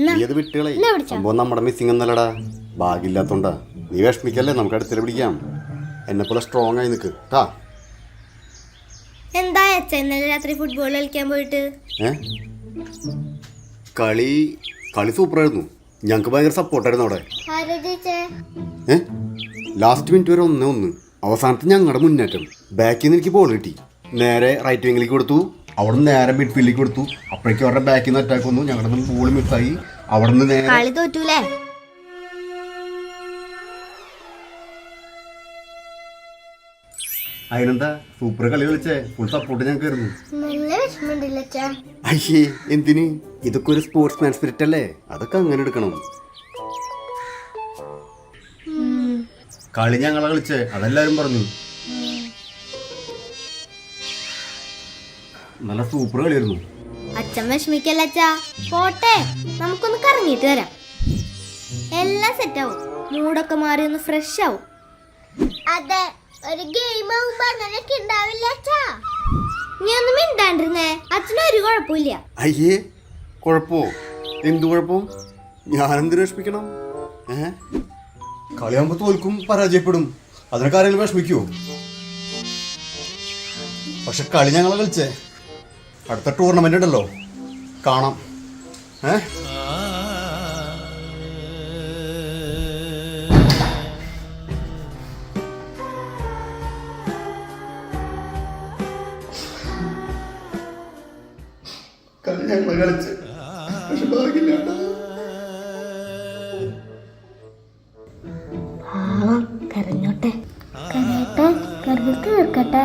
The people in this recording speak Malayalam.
നീ അത് വിട്ടുകളെ? സംഭവം നമ്മുടെ മിസ്സിംഗ് എന്നല്ലടാ. ഭാഗ്യമില്ലാത്തോണ്ടാ. നീ വിഷമിക്കല്ലേ? നമുക്ക് അടുത്തിടെ പിടിക്കാം എന്നെ പോലെ സ്ട്രോങ് ആയി നിൽക്ക് ട്ടാ. എന്താ അച്ഛൻ ഇന്നലെ രാത്രി ഫുട്ബോൾ കളിക്കാൻ പോയിട്ട്? ഏ? കളി കളി സൂപ്പറായിരുന്നു ഞങ്ങൾക്ക് ഭയങ്കര സപ്പോർട്ടായിരുന്നു അവിടെ. ഏ? ലാസ്റ്റ് മിനിറ്റ് വരെ ഒന്നേ ഒന്ന്. അവസാനത്ത് ഞങ്ങളുടെ മുന്നേറ്റം. ബാക്കിൽ നിന്ന് എനിക്ക് ബോൾ കിട്ടി. നേരെ റൈറ്റ് വിങ്ങിലേക്ക് കൊടുത്തു. അവിടെ നിന്ന് നേരെ മിഡ്ഫീൽഡിലേക്ക് കൊടുത്തു. അപ്പോഴേക്കും അവരുടെ ബാക്കിൽ നിന്ന് അറ്റാക്ക് വന്നു. ഞങ്ങളുടെ നിന്ന് ബോൾ മിസ്സായി അവിടെ നിന്ന് നേരെ കളി തോറ്റൂലേ? അതിനെന്താ സൂപ്പർ കളി കളിച്ചേ. ഫുൾ സപ്പോർട്ട് ഞങ്ങൾക്ക് ആയിരുന്നു. അയ്യേ എന്തിന്? ഇതൊക്കെ ഒരു സ്പോർട്സ് മാൻ സ്പിരിറ്റ് അല്ലേ? അതൊക്കെ അങ്ങനെ എടുക്കണം. കളി ഞങ്ങളെ കളിച്ചേ. അതെല്ലാരും പറഞ്ഞു. നല്ല സൂപ്പർ കളിയായിരുന്നു. അച്ഛൻ വിഷമിക്കല്ല അച്ഛാ. പോട്ടെ നമുക്കൊന്ന് കറങ്ങിയിട്ട് വരാം. എല്ലാം സെറ്റ് ആവും. മൂടൊക്കെ മാറി ഒന്ന് ഫ്രഷ് ആവും. അതെ ഒരു ഗെയിം ആവുമ്പോ അങ്ങനെയൊക്കെ ഉണ്ടാവില്ല അച്ഛാ. നീ ഒന്നും മിണ്ടാണ്ടിരുന്നേ. അച്ഛന് ഒരു കുഴപ്പമില്ല. അയ്യേ കുഴപ്പോ? എന്തു കുഴപ്പം? ഞാനെന്തിനു വിഷമിക്കണം? ഏ? കളിയാകുമ്പോ തോൽക്കും പരാജയപ്പെടും. അതിനൊക്കെ ആരെങ്കിലും വിഷമിക്കുവോ? പക്ഷെ കളി ഞങ്ങളെ കളിച്ചേ. അടുത്ത ടൂർണമെന്റ് ഉണ്ടല്ലോ. കാണാം. ഏ? കളി ഞങ്ങളെ കളിച്ച് പക്ഷെ കരഞ്ഞോട്ടെ. കരയട്ടെ കരഞ്ഞിട്ട് തീർക്കട്ടെ